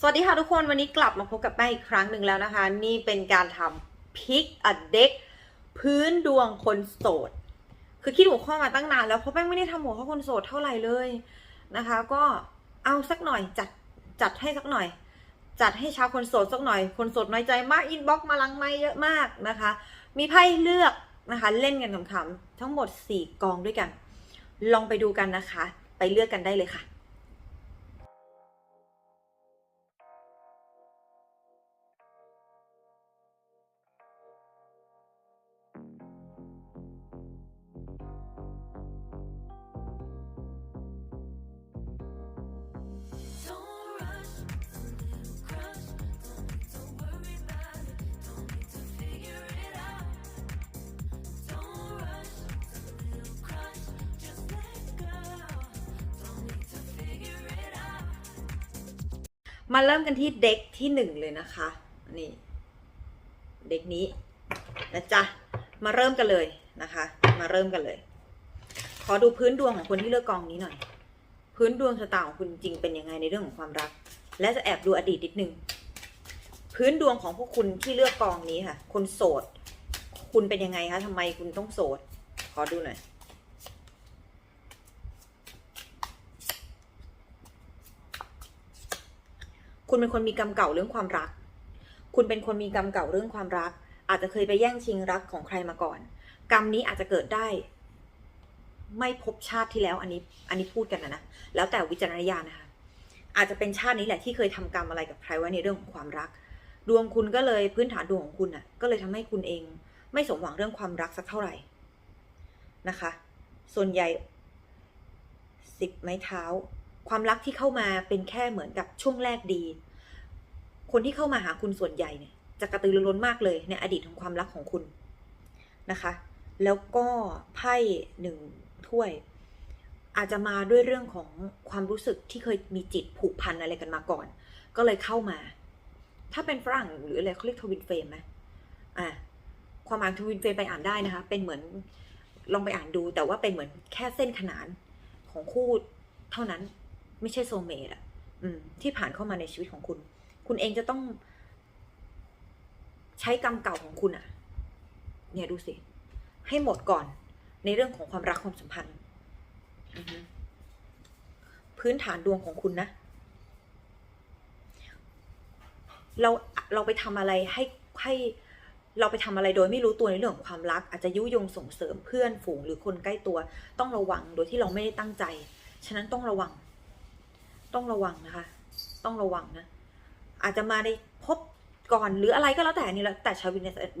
สวัสดีค่ะทุกคนวันนี้กลับมาพบกับแป้งอีกครั้งหนึ่งแล้วนะคะ นี่เป็นการทำพิกอเด็กพื้นดวงคนโสด คือคิดหัวข้อมาตั้งนานแล้วเพราะแป้งไม่ได้ทำหัวข้อคนโสดเท่าไหร่เลยนะคะ ก็เอาสักหน่อยจัดจัดให้สักหน่อย จัดให้ชาวคนโสดสักหน่อย คนโสดน้อยใจมากอินบ็อกมาลังไม่เยอะมากนะคะ มีไพ่เลือกนะคะเล่นกันขำๆทั้งหมด 4 กองด้วยกัน ลองไปดูกันนะคะ ไปเลือกกันได้เลยค่ะ มาเริ่มกันที่เด็กที่หนึ่งเลยนะคะนี่เด็กนี้นะจ๊ะมาเริ่มกันเลยนะคะ มาเริ่มกันเลย ขอดูพื้นดวงของคนที่เลือกกองนี้หน่อย พื้นดวงชะตาของคุณจริงเป็นยังไงในเรื่องของความรัก และจะแอบดูอดีตนิดนึงพื้นดวงของพวกคุณที่เลือกกองนี้ค่ะ คนโสด คุณเป็นยังไงคะทำไมคุณต้องโสด ขอดูหน่อย คุณเป็นคนมีกรรมเก่าเรื่องความรัก คุณเป็นคนมีกรรมเก่าเรื่องความรัก อาจจะเคยไปแย่งชิงรักของใครมาก่อน กรรมนี้อาจจะเกิดได้ ไม่พบชาติที่แล้วอันนี้ อันนี้พูดกันนะนะ แล้วแต่วิจารณญาณนะคะ อาจจะเป็นชาตินี้แหละที่เคยทำกรรมอะไรกับใครไว้ในเรื่องของความรัก ดวงคุณก็เลยพื้นฐานดวงของคุณอะ ก็เลยทำให้คุณเอง ไม่สมหวังเรื่องความรักสักเท่าไหร่นะคะ ส่วนใหญ่สิบไม้เท้า ความรักที่เข้ามาเป็นแค่เหมือนกับช่วงแรกดี คนที่เข้ามาหาคุณส่วนใหญ่เนี่ยจะกระตือรือร้นมากเลยในอดีตของความรักของคุณนะคะ แล้วก็ไพ่หนึ่งถ้วย อาจจะมาด้วยเรื่องของความรู้สึกที่เคยมีจิตผูกพันอะไรกันมาก่อน ก็เลยเข้ามา ถ้าเป็นฝรั่งหรืออะไรเขาเรียกทวินเฟรมไหมอ่าความหมายทวินเฟรมไปอ่านได้นะคะ เป็นเหมือนลองไปอ่านดู แต่ว่าเป็นเหมือนแค่เส้นขนานของคู่เท่านั้นไม่ใช่โซเมตอะอืมที่ผ่านเข้ามาในชีวิตของคุณ คุณเองจะต้อง ใช้กรรมเก่าของคุณอะเนี่ยดูสิ ให้หมดก่อนในเรื่องของความรักความสัมพันธ์ พื้นฐานดวงของคุณนะ เราเราไปทำอะไรให้ให้เราไปทำอะไรโดยไม่รู้ตัวในเรื่องของความรัก อาจจะยุยงส่งเสริมเพื่อนฝูงหรือคนใกล้ตัว ต้องระวังโดยที่เราไม่ได้ตั้งใจ ฉะนั้นต้องระวัง ต้องระวังนะคะ ต้องระวังนะ อาจจะมาในพบก่อนหรืออะไรก็แล้วแต่นี่แหละแต่ใช้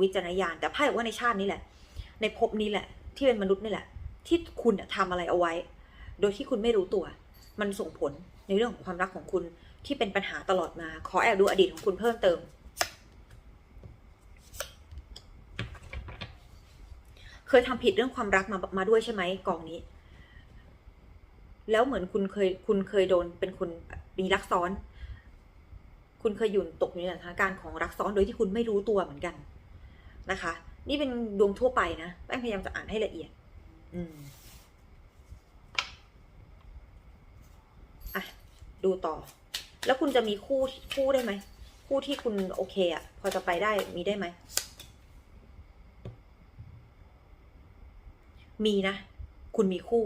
วิจารณญาณแต่ไพ่บอกว่าในชาตินี้แหละ ในภพนี้แหละ ที่เป็นมนุษย์นี่แหละ ที่คุณน่ะทำอะไรเอาไว้ โดยที่คุณไม่รู้ตัว มันส่งผลในเรื่องของความรักของคุณที่เป็นปัญหาตลอดมา ขอแอบดูอดีตของคุณเพิ่มเติม เคยทำผิดเรื่องความรักมามาด้วยใช่ไหมกองนี้ แล้วเหมือนคุณเคยคุณเคยโดนเป็นคนมีรักซ้อน คุณเคยอยู่ตกอยู่ในสถานการณ์ของรักซ้อนโดยที่คุณไม่รู้ตัวเหมือนกันนะคะ นี่เป็นดวงทั่วไปนะแป้งพยายามจะอ่านให้ละเอียด อืมอะดูต่อ แล้วคุณจะมีคู่คู่ได้ไหมคู่ที่คุณโอเคอะพอจะไปได้มีได้ไหมมีนะ คุณมีคู่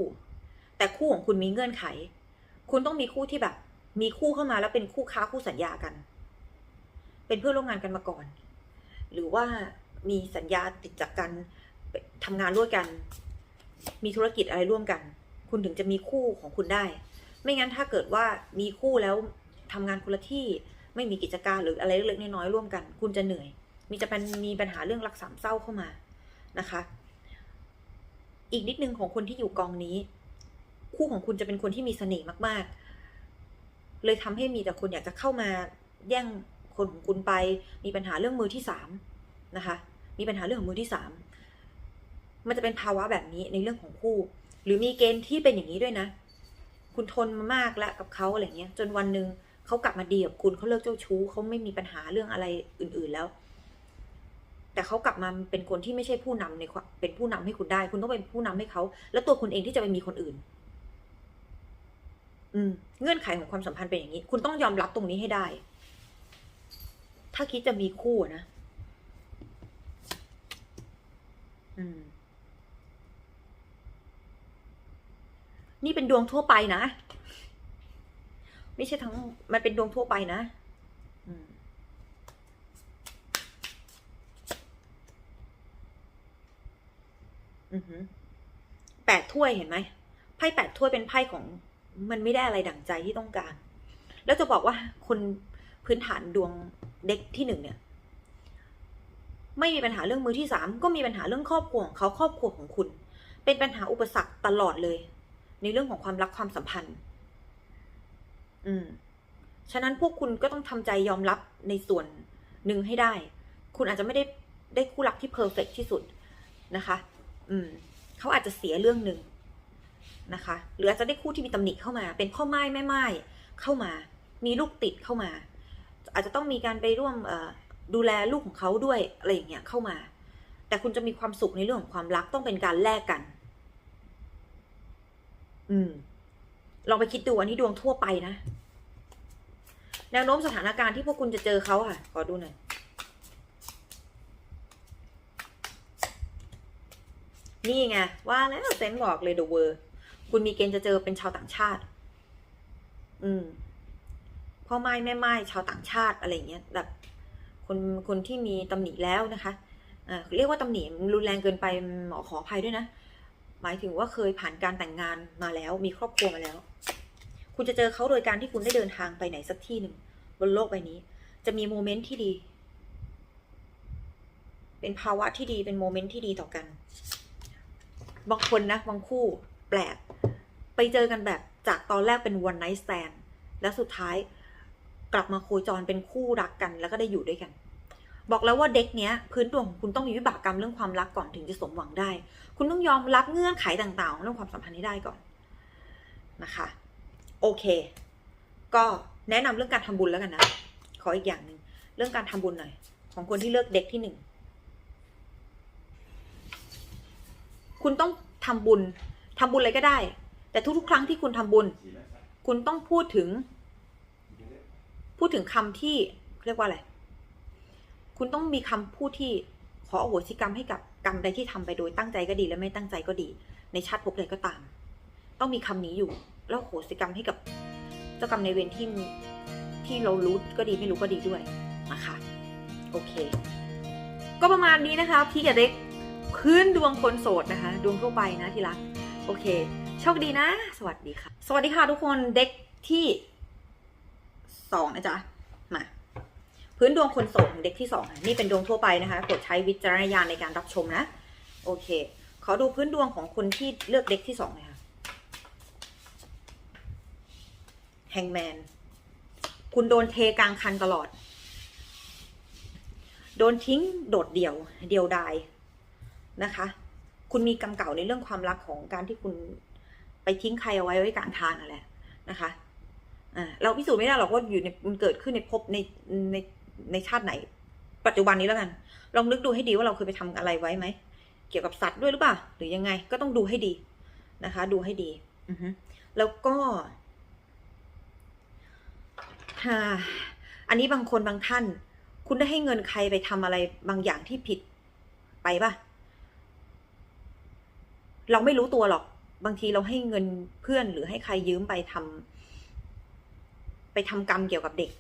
แต่คู่ของคุณมีเงื่อนไข คุณต้องมีคู่ที่แบบ มีคู่เข้ามาแล้วเป็นคู่ค้าคู่สัญญากัน เป็นเพื่อนร่วมงานกันมาก่อน หรือว่ามีสัญญาติดจากกันทำงานร่วมกัน มีธุรกิจอะไรร่วมกัน คุณถึงจะมีคู่ของคุณได้ ไม่งั้นถ้าเกิดว่ามีคู่แล้วทำงานคนละที่ไม่มีกิจการหรืออะไรเล็กๆน้อยๆร่วมกัน คุณจะเหนื่อย มีจะเป็นมีปัญหาเรื่องรักสามเศร้าเข้ามานะคะ อีกนิดนึงของคนที่อยู่กองนี้ คู่ของคุณจะเป็นคนที่มีเสน่ห์มากๆ เลยทำให้มีแต่คนอยากจะเข้ามาแย่งคนของคุณไป มีปัญหาเรื่องมือที่สามนะคะ มีปัญหาเรื่องของมือที่สามมันจะเป็นภาวะแบบนี้ในเรื่องของคู่ หรือมีเกณฑ์ที่เป็นอย่างนี้ด้วยนะ คุณทนมามากแล้วกับเขาอะไรเงี้ย จนวันหนึ่งเขากลับมาดีกับคุณเขาเลิกเจ้าชู้เขาไม่มีปัญหาเรื่องอะไรอื่น ๆแล้ว แต่เขากลับมาเป็นคนที่ไม่ใช่ผู้นำในความเป็นผู้นำให้คุณได้ คุณต้องเป็นผู้นำให้เขา แล้วตัวคุณเองที่จะไปมีคนอื่น เงื่อนไขของความสัมพันธ์เป็นอย่างนี้ คุณต้องยอมรับตรงนี้ให้ได้ ถ้าคิดจะมีคู่นะนี่เป็นดวงทั่วไปนะ ไม่ใช่ทั้ง มันเป็นดวงทั่วไปนะอือหือแปดถ้วยเห็นไหมไพ่แปดถ้วยเป็นไพ่ของ มันไม่ได้อะไรดั่งใจที่ต้องการ แล้วจะบอกว่าคนพื้นฐานดวงเด็กที่หนึ่งเนี่ย ไม่มีปัญหาเรื่องมือที่สามก็มีปัญหาเรื่องครอบครัวของเขาครอบครัวของคุณ เป็นปัญหาอุปสรรคตลอดเลย ในเรื่องของความรักความสัมพันธ์ อืม ฉะนั้นพวกคุณก็ต้องทำใจยอมรับในส่วนหนึ่งให้ได้ คุณอาจจะไม่ได้ได้คู่รักที่เพอร์เฟกที่สุดนะคะ อืม เขาอาจจะเสียเรื่องหนึ่ง นะคะ หรืออาจจะได้คู่ที่มีตำหนิเข้ามา เป็นพ่อไม้แม่ไม้เข้ามา มีลูกติดเข้ามา อาจจะต้องมีการไปร่วมดูแลลูกของเขาด้วยอะไรอย่างเงี้ยเข้ามา แต่คุณจะมีความสุขในเรื่องของความรักต้องเป็นการแลกกัน อืมลองไปคิดดูอันนี้ดวงทั่วไปนะแนวโน้มสถานการณ์ที่พวกคุณจะเจอเขาค่ะ ขอดูหน่อยนี่ไงว่าแล้วเซนบอกเลยเดอะเวอร์ คุณมีเกณฑ์จะเจอเป็นชาวต่างชาติ อืมพ่อไม้แม่ไม้ชาวต่างชาติอะไรเงี้ยแบบคนคนที่มีตำหนิแล้วนะคะเรียกว่าตำหนิรุนแรงเกินไปหมอขออภัยด้วยนะ หมายถึงว่าเคยผ่านการแต่งงานมาแล้ว มีครอบครัวมาแล้ว คุณจะเจอเขาโดยการที่คุณได้เดินทางไปไหนสักที่หนึ่งบนโลกใบนี้ จะมีโมเมนต์ที่ดี เป็นภาวะที่ดีเป็นโมเมนต์ที่ดีต่อกัน บางคนนะบางคู่ ปลกไปเจอกันแบบจากตอนแรกเป็น one night stand แล้วสุดท้ายกลับมาโคจรเป็นคู่รักกัน แล้วก็ได้อยู่ด้วยกัน บอกแล้วว่าเด็กเนี้ย พื้นดวงคุณต้องมีวิบากกรรมเรื่องความรักก่อนถึงจะสมหวังได้ คุณต้องยอมรับเงื่อนไขต่างๆของเรื่องความสัมพันธ์ให้ได้ก่อนนะคะ โอเค ก็แนะนำเรื่องการทำบุญแล้วกันนะขออีกอย่างหนึ่งเรื่องการทำบุญหน่อย ของคนที่เลือกเด็กที่หนึ่งคุณต้องทำบุญ ทำบุญอะไรก็ได้ แต่ทุกๆ ครั้งที่คุณทำบุญ คุณต้องพูดถึง พูดถึงคำที่เรียกว่าอะไร คุณต้องมีคำพูดที่ขออโหสิกรรมให้กับกรรมใดที่ทำไปโดยตั้งใจก็ดี และไม่ตั้งใจก็ดี ในชาติภพใดก็ตาม ต้องมีคำนี้อยู่ แล้วอโหสิกรรมให้กับเจ้ากรรมในเวรที่ที่เรารู้ก็ดีไม่รู้ก็ดีด้วยนะคะโอเค ก็ประมาณนี้นะคะพี่กับเด็กพื้นดวงคนโสดนะคะ ดวงทั่วไปนะที่รัก โอเค โชคดีนะ สวัสดีค่ะ สวัสดีค่ะทุกคนเด็กที่สองนะจ๊ะ มา พื้นดวงคนโสดของเด็กที่สองนี่เป็นดวงทั่วไปนะคะโปรดใช้วิจารณญาณในการรับชมนะ โอเค ขอดูพื้นดวงของคนที่เลือกเด็กที่สองหน่อยค่ะแฮงแมนคุณโดนเทกลางคันตลอด โดนทิ้งโดดเดี่ยว เดียวดายนะคะ คุณมีกรรมเก่าในเรื่องความรักของการที่คุณไปทิ้งใครเอาไว้ไว้กลางทางนั่นแหละนะคะเราพิสูจน์ไม่ได้หรอกว่าอยู่ในมันเกิดขึ้นในภพในในในชาติไหน ปัจจุบันนี้แล้วกัน ลองนึกดูให้ดีว่าเราเคยไปทำอะไรไว้ไหมเกี่ยวกับสัตว์ด้วยหรือเปล่าหรือยังไง ก็ต้องดูให้ดีนะคะ ดูให้ดี อือแล้วก็ฮอันนี้บางคนบางท่าน คุณได้ให้เงินใครไปทำอะไรบางอย่างที่ผิดไปป่ะ เราไม่รู้ตัวหรอก บางทีเราให้เงินเพื่อนหรือให้ใครยืมไปทำไปทำกรรมเกี่ยวกับเด็ก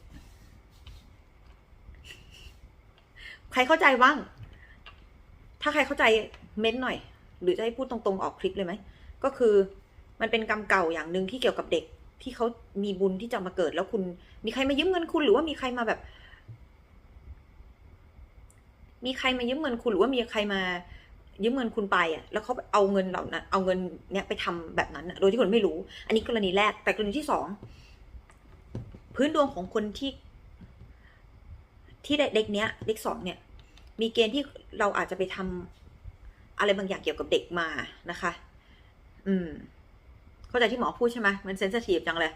ใครเข้าใจบ้าง ถ้าใครเข้าใจเม้นหน่อย หรือจะให้พูดตรงๆออกคลิปเลยไหม ก็คือมันเป็นกรรมเก่าอย่างหนึ่งที่เกี่ยวกับเด็กที่เขามีบุญที่จะมาเกิดแล้วคุณ มีใครมายืมเงินคุณหรือว่ามีใครมาแบบ มีใครมายืมเงินคุณหรือว่ามีใครมา ยืมเงินคุณไปอะแล้วเขาเอาเงินเหล่านั้นเอาเงินเนี้ยไปทำแบบนั้นโดยที่คุณไม่รู้ อันนี้กรณีแรกแต่กรณีที่สองพื้นดวงของคนที่ ที่เด็กเนี้ยเด็กสองเนี่ย มีเกณฑ์ที่เราอาจจะไปทำอะไรบางอย่างเกี่ยวกับเด็กมานะคะ อืม เข้าใจที่หมอพูดใช่ไหมมันเซนซิทีฟจังเลย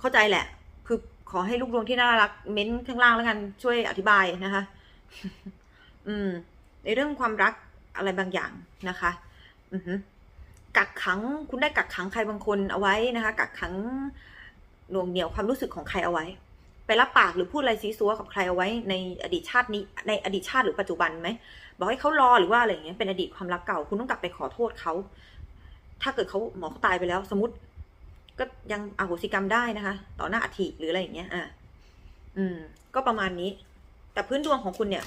เข้าใจแหละ คือขอให้ลูกดวงที่น่ารัก เม้นข้างล่างแล้วกันช่วยอธิบายนะคะ อืม ในเรื่องความรัก อะไรบางอย่างนะคะกักขังคุณได้กักขังใครบางคนเอาไว้นะคะ กักขังหน่วงเหนี่ยวความรู้สึกของใครเอาไว้ ไปรับปากหรือพูดอะไรซีซัวกับใครเอาไว้ในอดีตชาตินี้ในอดีตชาติหรือปัจจุบันไหมบอกให้เขารอหรือว่าอะไรอย่างเงี้ยเป็นอดีตความรักเก่า คุณต้องกลับไปขอโทษเขาถ้าเกิดเขาหมอเขาตายไปแล้ว สมมติ ก็ยังอโหสิกรรมได้นะคะ ต่อหน้าอัฐิหรืออะไรอย่างเงี้ย อะอืม ก็ประมาณนี้ แต่พื้นดวงของคุณเนี่ย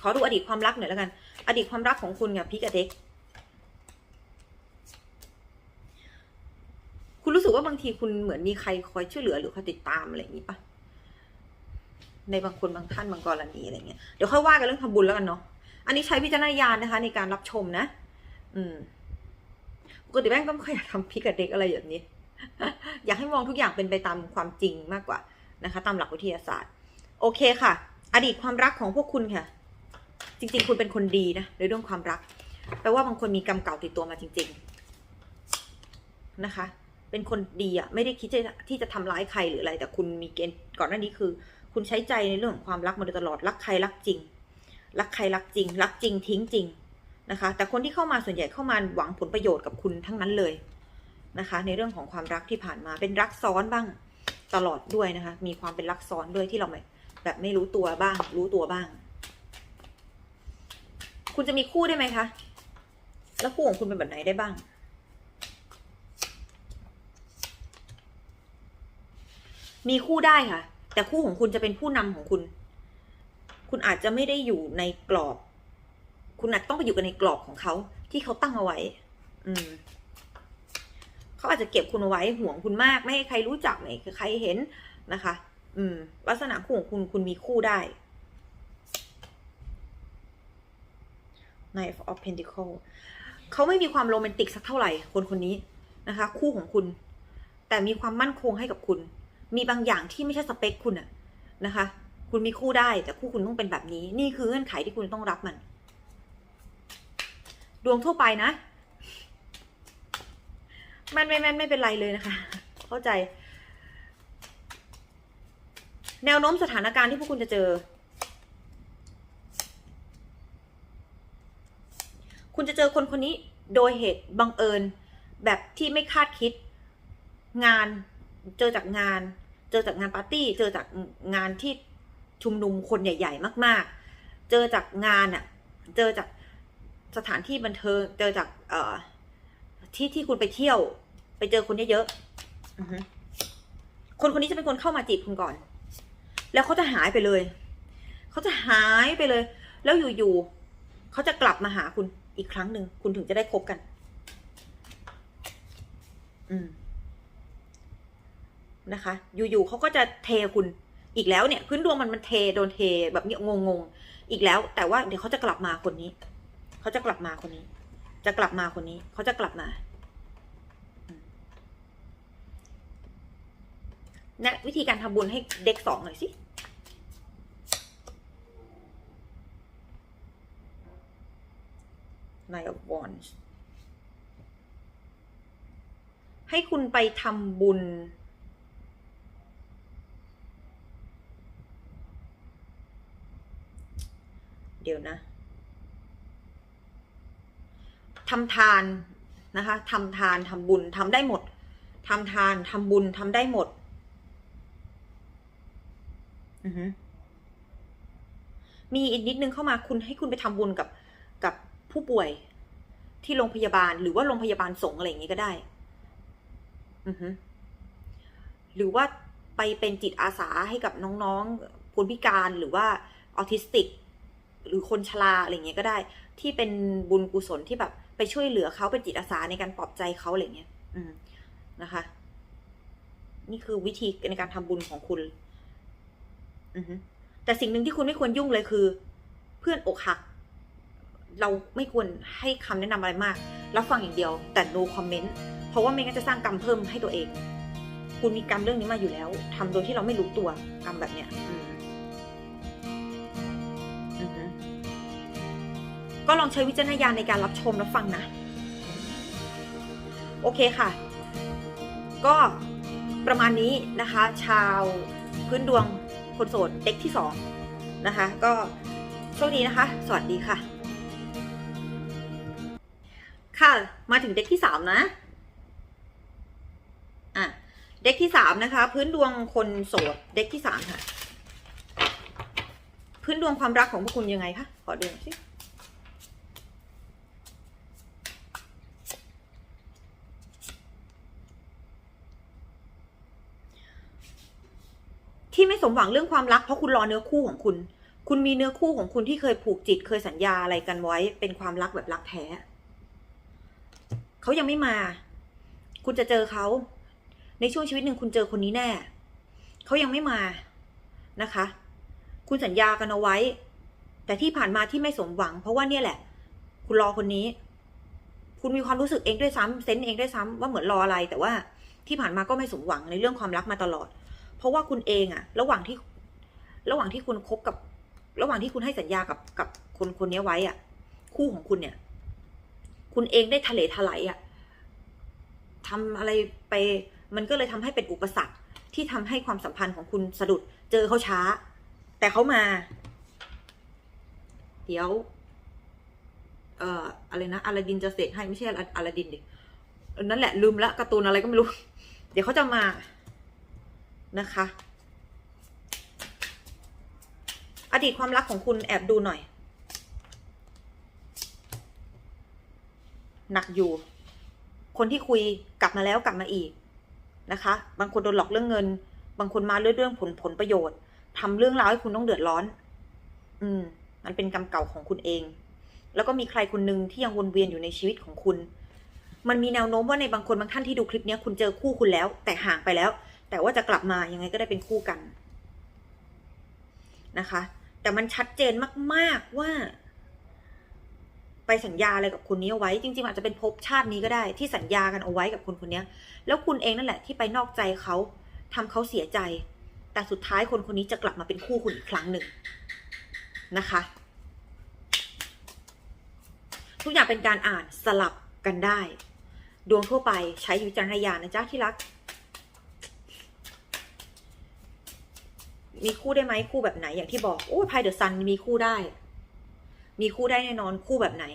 ขอดูอดีตความรักหน่อยแล้วกัน อดีตความรักของคุณเนี่ยพิกเด็ก คุณรู้สึกว่าบางทีคุณเหมือนมีใครคอยช่วยเหลือหรือคอยติดตามอะไรอย่างนี้ปะในบางคนบางท่านบางกรณีอะไรเงี้ย เดี๋ยวค่อยว่ากันเรื่องทำบุญแล้วกันเนาะ อันนี้ใช้วิจารณญาณนะคะ ในการรับชมนะ อืม ปกติแม่งก็ไม่ค่อยอยากทำพิกเด็กอะไรอย่างนี้ อยากให้มองทุกอย่างเป็นไปตามความจริงมากกว่านะคะ ตามหลักวิทยาศาสตร์ โอเคค่ะ อดีตความรักของพวกคุณค่ะ จริง ๆ คุณเป็นคนดีนะในเรื่องความรักแปลว่าบางคนมีกรรมเก่าติดตัวมาจริง ๆนะคะ เป็นคนดีอะไม่ได้คิดที่จะที่จะทำร้ายใครหรืออะไร แต่คุณมีเกณฑ์ก่อนหน้านี้คือ คุณใช้ใจในเรื่องของความรักมาโดยตลอดรักใครรักจริง รักใครรักจริง รักจริงทิ้งจริงนะคะ แต่คนที่เข้ามาส่วนใหญ่เข้ามาหวังผลประโยชน์กับคุณทั้งนั้นเลยนะคะ ในเรื่องของความรักที่ผ่านมาเป็นรักซ้อนบ้างตลอดด้วยนะคะ มีความเป็นรักซ้อนด้วยที่เราแบบไม่รู้ตัวบ้าง รู้ตัวบ้าง คุณจะมีคู่ได้ไหมคะ แล้วคู่ของคุณเป็นแบบไหนได้บ้าง มีคู่ได้ค่ะ แต่คู่ของคุณจะเป็นผู้นำของคุณ คุณอาจจะไม่ได้อยู่ในกรอบ คุณอาจต้องไปอยู่กันในกรอบของเขา ที่เขาตั้งเอาไว้ อืมเขาอาจจะเก็บคุณเอาไว้ห่วงคุณมาก ไม่ให้ใครรู้จักไม่ให้ใครเห็นนะคะ อืม ลักษณะคู่ของคุณคุณมีคู่ได้ Knight of Pentacle เขาไม่มีความโรแมนติกสักเท่าไหร่คนคนนี้นะคะ คู่ของคุณ แต่มีความมั่นคงให้กับคุณ มีบางอย่างที่ไม่ใช่สเปคคุณอะนะคะ คุณมีคู่ได้แต่คู่คุณต้องเป็นแบบนี้ นี่คือเงื่อนไขที่คุณต้องรับมัน ดวงทั่วไปนะมันไม่แม่นไม่เป็นไรเลยนะคะ เข้าใจ แนวโน้มสถานการณ์ที่พวกคุณจะเจอ คุณจะเจอคนคนนี้โดยเหตุบังเอิญ แบบที่ไม่คาดคิดงานเจอจากงาน เจอจากงานปาร์ตี้ เจอจากงานที่ชุมนุมคนใหญ่ ๆ มาก ๆ เจอจากงานอะเจอจากสถานที่บันเทิง เจอจากเอ่อที่ที่คุณไปเที่ยว ไปเจอคนเยอะๆคนคนนี้จะเป็นคนเข้ามาจีบคุณก่อน แล้วเขาจะหายไปเลย เขาจะหายไปเลย แล้วอยู่ๆเขาจะกลับมาหาคุณ อีกครั้งหนึ่งคุณถึงจะได้คบกัน อืม นะคะ อยู่ๆเขาก็จะเทคุณอีกแล้วเนี่ย พื้นดวงมันมันเทโดนเทแบบเนี้ยงงๆอีกแล้ว แต่ว่าเดี๋ยวเขาจะกลับมาคนนี้เขาจะกลับมาคนนี้ จะกลับมาคนนี้เขาจะกลับมาแนะวิธีการทำบุญให้เด็กสองหน่อยสิ Nine of Wands ให้คุณไปทำบุญ เดี๋ยวนะทำทานนะคะทำทานทำบุญทำได้หมดทำทานทำบุญทำได้หมดอือมีอีกนิดนึงเข้ามาคุณให้คุณไปทำบุญกับ ผู้ป่วยที่โรงพยาบาล หรือว่าโรงพยาบาลสงอะไรอย่างนี้ก็ได้ อือฮึหรือว่าไปเป็นจิตอาสาให้กับน้องๆคนพิการหรือว่าออทิสติก หรือคนชราอะไรอย่างเงี้ยก็ได้ ที่เป็นบุญกุศลที่แบบ ไปช่วยเหลือเขาเป็นจิตอาสาในการปลอบใจเขาอะไรเงี้ย อืมนะคะ นี่คือวิธีในการทำบุญของคุณ อือฮึแต่สิ่งหนึ่งที่คุณไม่ควรยุ่งเลยคือ เพื่อนอกหัก เราไม่ควรให้คำแนะนำอะไรมากรับฟังอย่างเดียวแต่ no comment เพราะว่าไม่งั้นจะสร้างกรรมเพิ่มให้ตัวเอง คุณมีกรรมเรื่องนี้มาอยู่แล้วทำโดยที่เราไม่รู้ตัวกรรมแบบเนี้ยอือฮึก็ลองใช้วิจารณญาณในการรับชมรับฟังนะ โอเคค่ะ ก็ประมาณนี้นะคะ ชาวพื้นดวงคนโสดเด็กที่สองนะคะ ก็โชคดีนะคะ สวัสดีค่ะ ค่ะ มาถึงเด็กที่สามนะ อะ เด็กที่สามนะคะ พื้นดวงคนโสด เด็กที่สามค่ะ พื้นดวงความรักของพวกคุณยังไงคะ ขอดูสิที่ไม่สมหวังเรื่องความรักเพราะคุณรอเนื้อคู่ของคุณ คุณมีเนื้อคู่ของคุณที่เคยผูกจิตเคยสัญญาอะไรกันไว้ เป็นความรักแบบรักแท้ เขายังไม่มา คุณจะเจอเขา ในช่วงชีวิตหนึ่งคุณเจอคนนี้แน่ เขายังไม่มานะคะ คุณสัญญากันเอาไว้ แต่ที่ผ่านมาที่ไม่สมหวัง เพราะว่าเนี่ยแหละ คุณรอคนนี้ คุณมีความรู้สึกเองด้วยซ้ำเซนส์เองด้วยซ้ำว่าเหมือนรออะไร แต่ว่าที่ผ่านมาก็ไม่สมหวังในเรื่องความรักมาตลอด เพราะว่าคุณเองอะระหว่างที่ระหว่างที่คุณคบกับ ระหว่างที่คุณให้สัญญากับกับคนคนนี้ไว้อะคู่ของคุณเนี่ย คุณเองได้ทะเลทลายอะทำอะไรไปมันก็เลยทำให้เป็นอุปสรรคที่ทำให้ความสัมพันธ์ของคุณสะดุด เจอเขาช้า แต่เขามา เดี๋ยว เอ่ออะไรนะอลาดินจะเสร็จให้ไม่ใช่อลาดินดินั่นแหละลืมละการ์ตูนอะไรก็ไม่รู้ เดี๋ยวเขาจะมานะคะ อดีตความรักของคุณแอบดูหน่อย หนักอยู่ คนที่คุยกลับมาแล้วกลับมาอีกนะคะ บางคนโดนหลอกเรื่องเงิน บางคนมาเรื่องเรื่องผลผลประโยชน์ทำเรื่องราวให้คุณต้องเดือดร้อน อืม มันเป็นกรรมเก่าของคุณเอง แล้วก็มีใครคนหนึ่งที่ยังวนเวียนอยู่ในชีวิตของคุณ มันมีแนวโน้มว่าในบางคนบางท่านที่ดูคลิปนี้คุณเจอคู่คุณแล้ว แต่ห่างไปแล้ว แต่ว่าจะกลับมายังไงก็ได้เป็นคู่กันนะคะ แต่มันชัดเจนมาก ๆว่า ไปสัญญาอะไรกับคนนี้เอาไว้ จริง ๆ อาจจะเป็นภพชาตินี้ก็ได้ที่สัญญากันเอาไว้กับคนคนนี้แล้วคุณเองนั่นแหละที่ไปนอกใจเขาทำเขาเสียใจ แต่สุดท้ายคนคนนี้จะกลับมาเป็นคู่คุณอีกครั้งหนึ่งนะคะ ทุกอย่างเป็นการอ่านสลับกันได้ ดวงทั่วไปใช้วิจารณญาณนะจ๊ะที่รัก มีคู่ได้ไหมคู่แบบไหนอย่างที่บอกโอ้พายเดอะซันมีคู่ได้ มีคู่ได้แน่นอนคู่แบบไหน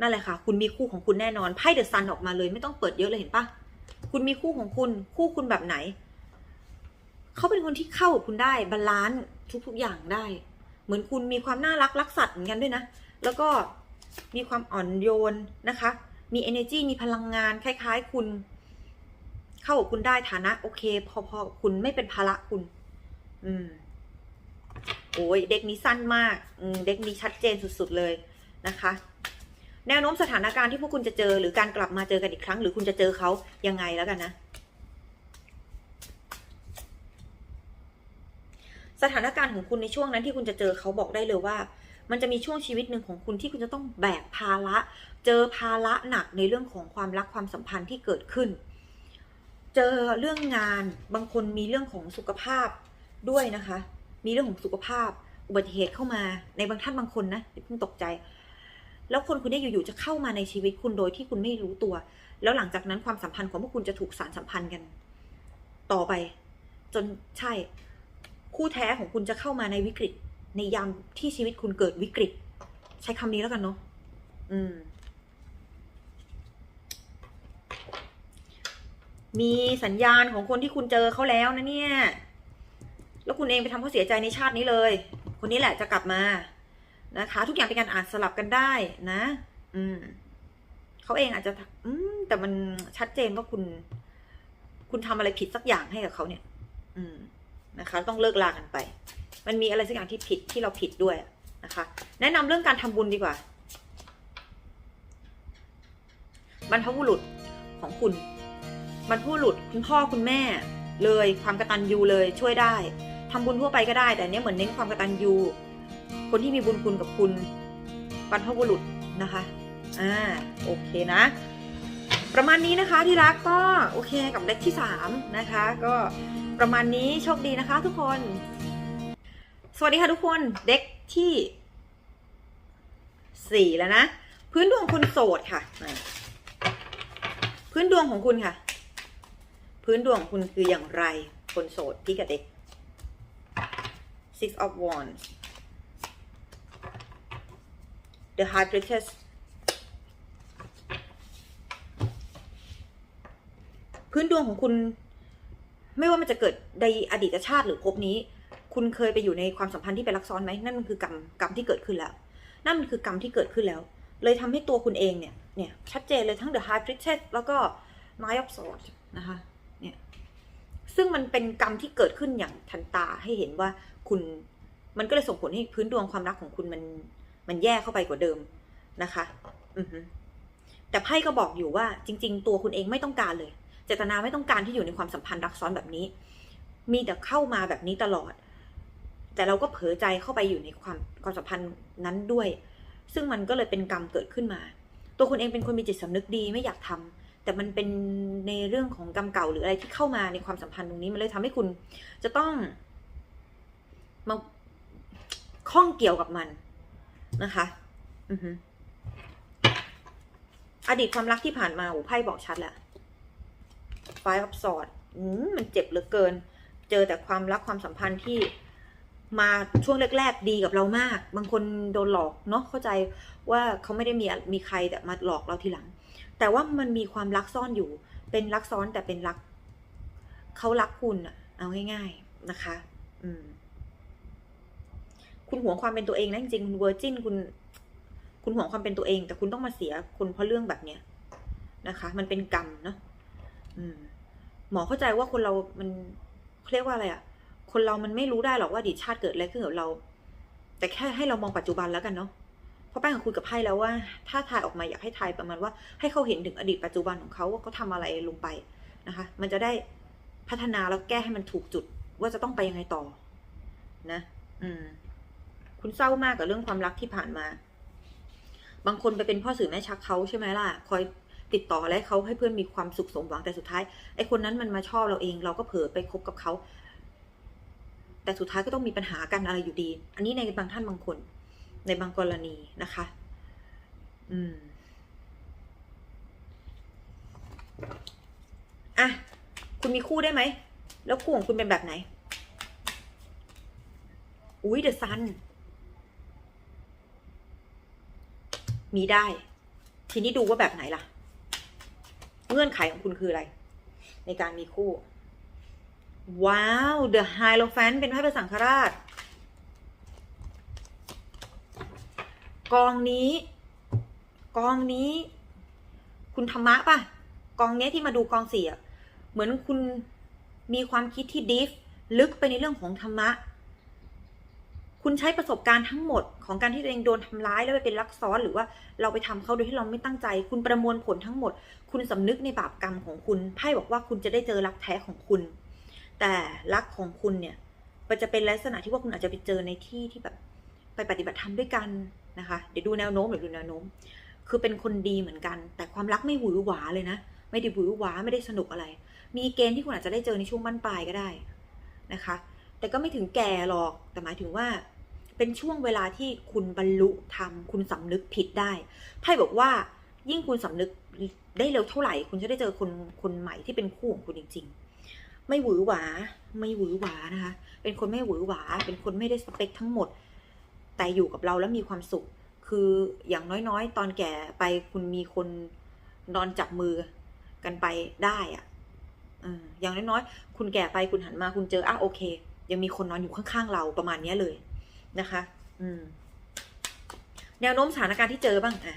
นั่นแหละค่ะ คุณมีคู่ของคุณแน่นอนไพ่เดอะซันออกมาเลย ไม่ต้องเปิดเยอะเลยเห็นปะคุณมีคู่ของคุณ คู่คุณแบบไหน เขาเป็นคนที่เข้ากับคุณได้บาลานซ์ทุกๆอย่างได้ เหมือนคุณมีความน่ารักรักสัตว์เหมือนกันด้วยนะ แล้วก็มีความอ่อนโยนนะคะ มี energy มีพลังงานคล้าย ๆ คุณ เข้ากับคุณได้ฐานะ โอเค พอๆคุณไม่เป็นภาระคุณ อืม โอ้ยเด็กนี้สั้นมากอเด็กนี้ชัดเจนสุดๆเลยนะคะ แนวโน้มสถานการณ์ที่พวกคุณจะเจอหรือการกลับมาเจอกันอีกครั้ง หรือคุณจะเจอเขายังไงแล้วกันนะ สถานการณ์ของคุณในช่วงนั้นที่คุณจะเจอเขาบอกได้เลยว่า มันจะมีช่วงชีวิตหนึ่งของคุณที่คุณจะต้องแบกภาระ เจอภาระหนักในเรื่องของความรักความสัมพันธ์ที่เกิดขึ้น เจอเรื่องงานบางคนมีเรื่องของสุขภาพด้วยนะคะ มีเรื่องของสุขภาพ อุบัติเหตุเข้ามาในบางท่านบางคนนะเพิ่งตกใจ แล้วคนคนนี้อยู่ๆจะเข้ามาในชีวิตคุณโดยที่คุณไม่รู้ตัว แล้วหลังจากนั้นความสัมพันธ์ของพวกคุณจะถูกสารสัมพันธ์กัน ต่อไป จนใช่ คู่แท้ของคุณจะเข้ามาในวิกฤต ในยามที่ชีวิตคุณเกิดวิกฤต ใช้คำนี้แล้วกันเนาะอืมมีสัญญาณของคนที่คุณเจอเขาแล้วนะเนี่ย แล้วคุณเองไปทำเขาเสียใจในชาตินี้เลย คนนี้แหละจะกลับมานะคะ ทุกอย่างเป็นการอ่านสลับกันได้นะ อืมเขาเองอาจจะ อืมแต่มันชัดเจนว่าคุณ คุณทำอะไรผิดสักอย่างให้กับเขาเนี่ย อืมนะคะ ต้องเลิกลากันไป มันมีอะไรสักอย่างที่ผิดที่เราผิดด้วยนะคะ แนะนำเรื่องการทำบุญดีกว่า บรรพบุรุษของคุณ บรรพบุรุษคุณพ่อคุณแม่ เลยความกระตัญญูเลยช่วยได้ ทำบุญทั่วไปก็ได้ แต่เนี้ยเหมือนเน้นความกตัญญู คนที่มีบุญคุณกับคุณบรรพบุรุษนะคะ อ่า โอเคนะ ประมาณนี้นะคะที่รักก็โอเคกับเด็กที่สามนะคะ ก็ประมาณนี้โชคดีนะคะทุกคน สวัสดีค่ะทุกคนเด็กที่สี่แล้วนะ พื้นดวงคุณโสดค่ะ พื้นดวงของคุณค่ะ พื้นดวงของคุณคืออย่างไร คนโสดพี่กับเด็ก six of wands the high priestess พื้นดวงของคุณ ไม่ว่ามันจะเกิดในอดีตชาติหรือภพนี้ คุณเคยไปอยู่ในความสัมพันธ์ที่เป็นรักซ้อนไหมนั่นมันคือกรรมกรรมที่เกิดขึ้นแล้ว นั่นมันคือกรรมที่เกิดขึ้นแล้ว เลยทำให้ตัวคุณเองเนี่ยเนี่ยชัดเจนเลยทั้ง The High Priestess แล้วก็ Nine of Swords นะคะเนี่ยซึ่งมันเป็นกรรมที่เกิดขึ้นอย่างทันตาให้เห็นว่า คุณ มันก็เลยส่งผลให้พื้นดวงความรักของคุณมัน มันแย่เข้าไปกว่าเดิมนะคะ อือแต่ไพ่ก็บอกอยู่ว่าจริง ๆ ตัวคุณเองไม่ต้องการเลย เจตนาไม่ต้องการที่อยู่ในความสัมพันธ์รักซ้อนแบบนี้ มีแต่เข้ามาแบบนี้ตลอด แต่เราก็เผลอใจเข้าไปอยู่ในความความสัมพันธ์นั้นด้วย ซึ่งมันก็เลยเป็นกรรมเกิดขึ้นมา ตัวคุณเองเป็นคนมีจิตสำนึกดีไม่อยากทำแต่มันเป็นในเรื่องของกรรมเก่าหรืออะไรที่เข้ามาในความสัมพันธ์ตรงนี้มันเลยทำให้คุณ จะต้อง มาข้องเกี่ยวกับมันนะคะอือฮึอดีตความรักที่ผ่านมาโอ้ไพ่บอกชัดแหละไฟอัพสอดมันเจ็บเหลือเกิน เจอแต่ความรักความสัมพันธ์ที่มาช่วงแรก ๆ ดีกับเรามาก บางคนโดนหลอกเนาะเข้าใจว่าเขาไม่ได้มีมีใครแต่มาหลอกเราทีหลัง แต่ว่ามันมีความรักซ่อนอยู่ เป็นรักซ้อนแต่เป็นรักเขารักคุณอะเอาง่าย ๆนะคะ อืม คุณหวงความเป็นตัวเองนะจริงๆคุณเวอร์จินคุณ คุณหวงความเป็นตัวเอง แต่คุณต้องมาเสียคนเพราะเรื่องแบบเนี้ยนะคะ มันเป็นกรรมเนาะอืม หมอเข้าใจว่าคนเรามันเรียกว่าอะไรอะคนเรามันไม่รู้ได้หรอกว่าอดีตชาติเกิดอะไรขึ้นกับเรา แต่แค่ให้เรามองปัจจุบันแล้วกันเนาะเพราะแป้งกับคุยกับไพ่แล้วว่า ถ้าทายออกมาอยากให้ทายประมาณว่า ให้เขาเห็นถึงอดีตปัจจุบันของเขาว่าเขาทำอะไรลงไปนะคะ มันจะได้พัฒนาแล้วแก้ให้มันถูกจุดว่าจะต้องไปยังไงต่อ นะ อืม คุณเศร้ามากกับเรื่องความรักที่ผ่านมา บางคนไปเป็นพ่อสื่อแม่ชักเขาใช่ไหมล่ะ คอยติดต่อและเขาให้เพื่อนมีความสุขสมหวังแต่สุดท้ายไอ้คนนั้นมันมาชอบเราเอง เราก็เผลอไปคบกับเขา แต่สุดท้ายก็ต้องมีปัญหากันอะไรอยู่ดี อันนี้ในบางท่านบางคน ในบางกรณีนะคะ อืมอะคุณมีคู่ได้ไหม แล้วคู่ของคุณเป็นแบบไหน อุ้ยเดอะซัน มีได้ ทีนี้ดูว่าแบบไหนล่ะ เงื่อนไขของคุณคืออะไร ในการมีคู่ ว้าว The Hierophant เป็นไพ่พระสังฆราช กองนี้ กองนี้ คุณธรรมะป่ะ กองนี้ที่มาดูกองสียเหมือนคุณมีความคิดที่ดิฟลึกไปในเรื่องของธรรมะ คุณใช้ประสบการณ์ทั้งหมดของการที่ตัวเองโดนทำร้ายแล้วไปเป็นลักซ้อนหรือว่าเราไปทำเขาโดยที่เราไม่ตั้งใจ คุณประมวลผลทั้งหมด คุณสำนึกในบาปกรรมของคุณไพ่บอกว่าคุณจะได้เจอรักแท้ของคุณ แต่รักของคุณเนี่ยมันจะเป็นลักษณะที่ว่าคุณอาจจะไปเจอในที่ที่แบบไปปฏิบัติธรรมด้วยกันนะคะ เดี๋ยวดูแนวโน้มเดี๋ยวดูแนวโน้ม คือเป็นคนดีเหมือนกัน แต่ความรักไม่หวือหวาเลยนะ ไม่ได้หวือหวาไม่ได้สนุกอะไร มีเกณฑ์ที่คุณอาจจะได้เจอในช่วงบั้นปลายก็ได้นะคะ แต่ก็ไม่ถึงแก่หรอกแต่หมายถึงว่า เป็นช่วงเวลาที่คุณบรรลุธรรมคุณสำนึกผิดได้ไพ่บอกว่ายิ่งคุณสำนึกได้เร็วเท่าไหร่ คุณจะได้เจอคนคนใหม่ที่เป็นคู่ของคุณจริง ๆ ไม่หวือหวา ไม่หวือหวานะคะ เป็นคนไม่หวือหวา เป็นคนไม่ได้สเปคทั้งหมด แต่อยู่กับเราแล้วมีความสุข คืออย่างน้อยๆ ตอนแก่ไปคุณมีคนนอนจับมือกันไปได้อะอย่างน้อยๆ คุณแก่ไปคุณหันมาคุณเจออะโอเค ยังมีคนนอนอยู่ข้างๆเราประมาณนี้เลย นะคะ อืม แนวโน้มสถานการณ์ที่เจอบ้างอะ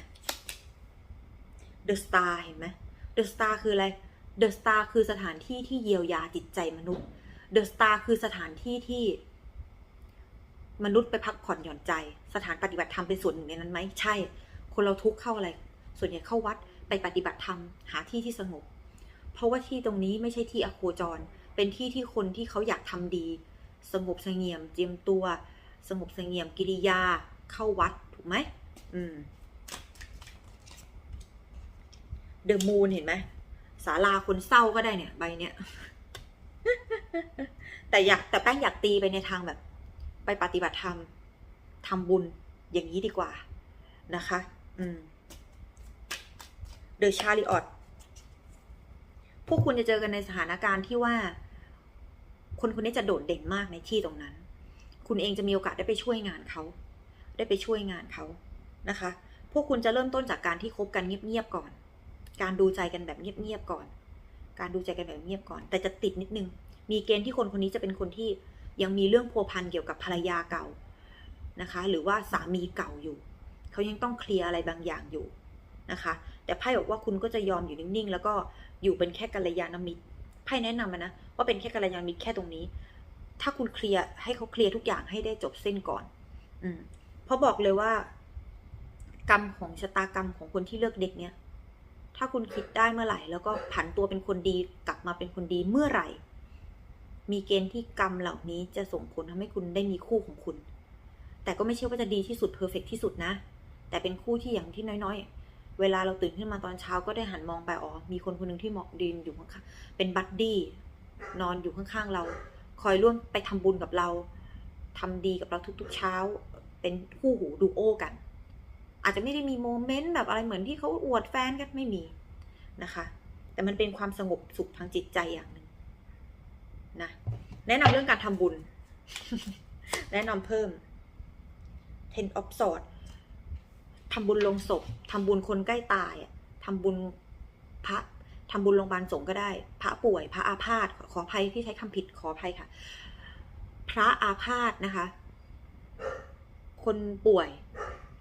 The Star เห็นไหม The Star คืออะไร The Star คือสถานที่ที่เยียวยาจิตใจมนุษย์ The Star คือสถานที่ที่ มนุษย์ไปพักผ่อนหย่อนใจ สถานปฏิบัติธรรมเป็นส่วนหนึ่งในนั้นไหม ใช่ คนเราทุกข์เข้าอะไร ส่วนใหญ่เข้าวัดไปปฏิบัติธรรมหาที่ที่สงบ เพราะว่าที่ตรงนี้ไม่ใช่ที่อโคจร เป็นที่ที่คนที่เขาอยากทำดี สงบเสงี่ยมเจียมตัว สงบเสงี่ยมกิริยาเข้าวัดถูกไหมอืมเดอะมูนเห็นไหมศาลาคนเศร้าก็ได้เนี่ย ใบเนี้ยแต่อยากแต่แป้งอยากตีไปในทางแบบ ไปปฏิบัติธรรมทำบุญอย่างนี้ดีกว่านะคะ อืมเดอะชาริออตพวกคุณจะเจอกันในสถานการณ์ที่ว่า คนคนนี้จะโดดเด่นมากในที่ตรงนั้น คุณเองจะมีโอกาสได้ไปช่วยงานเขา ได้ไปช่วยงานเขานะคะ พวกคุณจะเริ่มต้นจากการที่คบกันเงียบๆก่อน การดูใจกันแบบเงียบๆก่อน การดูใจกันแบบเงียบก่อน แต่จะติดนิดนึง มีเกณฑ์ที่คนคนนี้จะเป็นคนที่ยังมีเรื่องพัวพันเกี่ยวกับภรรยาเก่านะคะ หรือว่าสามีเก่าอยู่ เขายังต้องเคลียร์อะไรบางอย่างอยู่นะคะ แต่ไพ่บอกว่าคุณก็จะยอมอยู่นิ่งๆ แล้วก็อยู่เป็นแค่กัลยาณมิตรไพ่แนะนำมานะว่าเป็นแค่กัลยาณมิตรแค่ตรงนี้ ถ้าคุณเคลียร์ให้เขาเคลียร์ทุกอย่างให้ได้จบสิ้นก่อน อืมเพราะบอกเลยว่า กรรมของชะตากรรมของคนที่เลือกเด็กเนี่ย ถ้าคุณคิดได้เมื่อไหร่ แล้วก็ผันตัวเป็นคนดีกลับมาเป็นคนดีเมื่อไหร่ มีเกณฑ์ที่กรรมเหล่านี้จะส่งผลทำให้คุณได้มีคู่ของคุณ แต่ก็ไม่ใช่ว่าจะดีที่สุดเพอร์เฟกที่สุดนะ แต่เป็นคู่ที่อย่างที่น้อย ๆ เวลาเราตื่นขึ้นมาตอนเช้าก็ได้หันมองไปอ๋อมีคนคนหนึ่งที่เหมาะดินอยู่ข้างๆเป็นบัดดี้นอนอยู่ข้างๆเรา คอยร่วมไปทำบุญกับเราทำดีกับเราทุกๆเช้า เป็นคู่หูดูโอกัน อาจจะไม่ได้มีโมเมนต์แบบอะไรเหมือนที่เขาอวดแฟนกันไม่มีนะคะ แต่มันเป็นความสงบสุขทางจิตใจอย่างหนึ่งนะแนะนำเรื่องการทำบุญ แนะนำเพิ่ม ten of swords ทำบุญลงศพทำบุญคนใกล้ตายอะทำบุญพระ ทำบุญโรงพยาบาลสงฆ์ก็ได้ พระป่วย พระอาพาธขออภัยที่ใช้คำผิดขออภัยค่ะ พระอาพาธนะคะ คนป่วย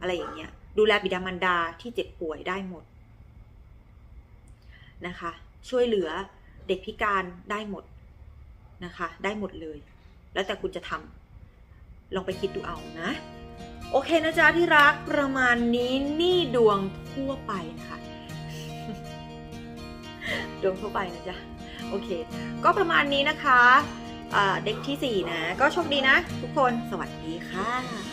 อะไรอย่างเงี้ย ดูแลบิดามารดาที่เจ็บป่วยได้หมดนะคะ ช่วยเหลือเด็กพิการได้หมดนะคะ ได้หมดเลย แล้วแต่คุณจะทำลองไปคิดดูเอานะ โอเคนะจ๊ะที่รักประมาณนี้นี่ดวงทั่วไปนะคะ ดวงทั่วไปนะจ๊ะ โอเค ก็ประมาณนี้นะคะ เด็กที่ 4 นะ ก็โชคดีนะ ทุกคน สวัสดีค่ะ